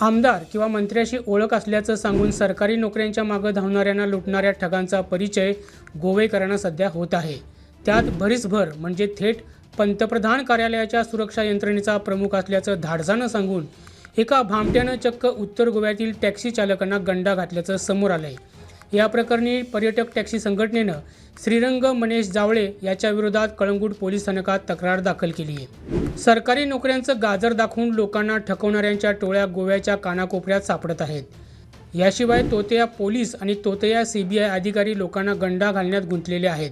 आमदार किंवा मंत्र्याशी ओळख असल्याचं सांगून सरकारी नोकऱ्यांच्या मागं धावणाऱ्यांना लुटणाऱ्या ठगांचा परिचय गोवेकरांना सध्या होत आहे. त्यात भरीसभर म्हणजे थेट पंतप्रधान कार्यालयाच्या सुरक्षा यंत्रणेचा प्रमुख असल्याचं धाडसानं सांगून एका भामट्यानं चक्क उत्तर गोव्यातील टॅक्सी चालकांना गंडा घातल्याचं समोर आलंय. या प्रकरणी पर्यटक टॅक्सी संघटनेनं श्रीरंग मनेश जावळे याच्या विरोधात कळंगूट पोलीस स्थानकात तक्रार दाखल केली आहे. सरकारी नोकऱ्यांचं गाजर दाखवून लोकांना ठकवणाऱ्यांच्या टोळ्या गोव्याच्या कानाकोपऱ्यात सापडत आहेत. याशिवाय तोतया पोलीस आणि तोतया सी बी आय अधिकारी लोकांना गंडा घालण्यात गुंतलेले आहेत.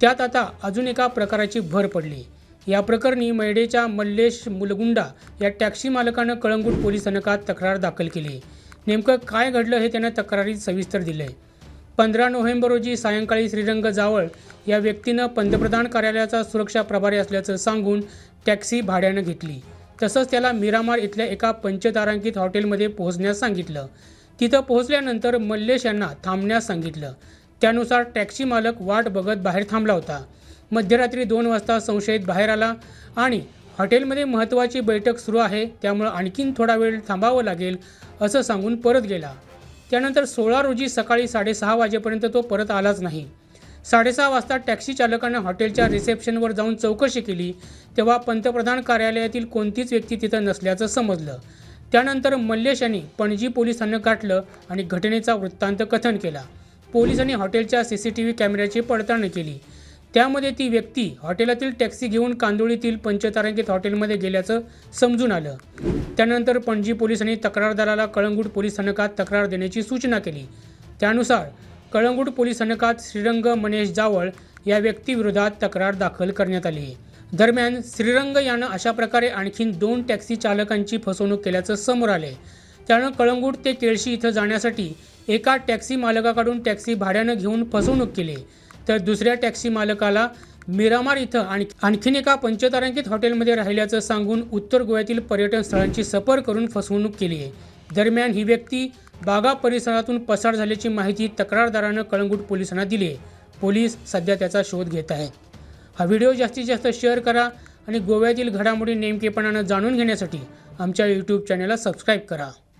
त्यात आता अजून एका प्रकाराची भर पडली. या प्रकरणी मैडेच्या मल्लेश मुलगुंडा या टॅक्सी मालकानं कळंगूट पोलीस स्थानकात तक्रार दाखल केली. नेमकं काय घडलं हे त्यानं तक्रारीत सविस्तर दिलं आहे पंधरा नोव्हेंबर रोजी सायंकाळी श्रीरंग जावळ या व्यक्तीनं पंतप्रधान कार्यालयाचा सुरक्षा प्रभारी असल्याचं सांगून टॅक्सी भाड्यानं घेतली. तसंच त्याला मिरामार इथल्या एका पंचतारांकित हॉटेलमध्ये पोहोचण्यास सांगितलं. तिथं पोहोचल्यानंतर मल्लेश यांना थांबण्यास सांगितलं. त्यानुसार टॅक्सी मालक वाट बघत बाहेर थांबला होता. मध्यरात्री दोन वाजता संशयित बाहेर आला आणि हॉटेलमध्ये महत्त्वाची बैठक सुरू आहे त्यामुळं आणखीन थोडा वेळ थांबावं लागेल असं सांगून परत गेला. त्यानंतर सोळा रोजी सकाळी साडेसहा वाजेपर्यंत तो परत आलाच नाही. साडेसहा वाजता टॅक्सी चालकानं हॉटेलच्या रिसेप्शनवर जाऊन चौकशी केली तेव्हा पंतप्रधान कार्यालयातील कोणतीच व्यक्ती तिथं नसल्याचं समजलं. त्यानंतर मल्लेश यांनी पणजी पोलिसांना गाठलं आणि घटनेचा वृत्तांत कथन केला. पोलिसांनी हॉटेलच्या सी सी टी व्ही कॅमेऱ्याची पडताळणी केली. त्यामध्ये ती व्यक्ती हॉटेलातील टॅक्सी घेऊन कांदोळीतील पंचतारांकित हॉटेलमध्ये गेल्याचं समजून आलं. त्यानंतर पणजी पोलिसांनी तक्रारदाराला कळंगूट पोलीस स्थानकात तक्रार देण्याची सूचना केली. त्यानुसार कळंगूट पोलीस स्थानकात श्रीरंग मनेश जावळ या व्यक्तीविरोधात तक्रार दाखल करण्यात आली. दरम्यान श्रीरंग यानं अशा प्रकारे आणखीन दोन टॅक्सी चालकांची फसवणूक केल्याचं समोर आले त्यानं कळंगूट ते केळशी इथं जाण्यासाठी एका टॅक्सी मालकाकडून टॅक्सी भाड्यानं घेऊन फसवणूक केली. तर दुसऱ्या टॅक्सी मालकाला मिरामार इथं आणि आणखीन एका पंचतारांकित हॉटेलमध्ये राहिल्याचं सांगून उत्तर गोव्यातील पर्यटन स्थळांची सफर करून फसवणूक केली आहे. दरम्यान ही व्यक्ती बागा परिसरातून पसार झाल्याची माहिती तक्रारदारानं कळंगूट पोलिसांना दिली आहे. पोलीस सध्या त्याचा शोध घेत आहेत. हा व्हिडिओ जास्तीत जास्त शेअर करा आणि गोव्यातील घडामोडी नेमकेपणानं जाणून घेण्यासाठी आमच्या यूट्यूब चॅनलला सबस्क्राईब करा.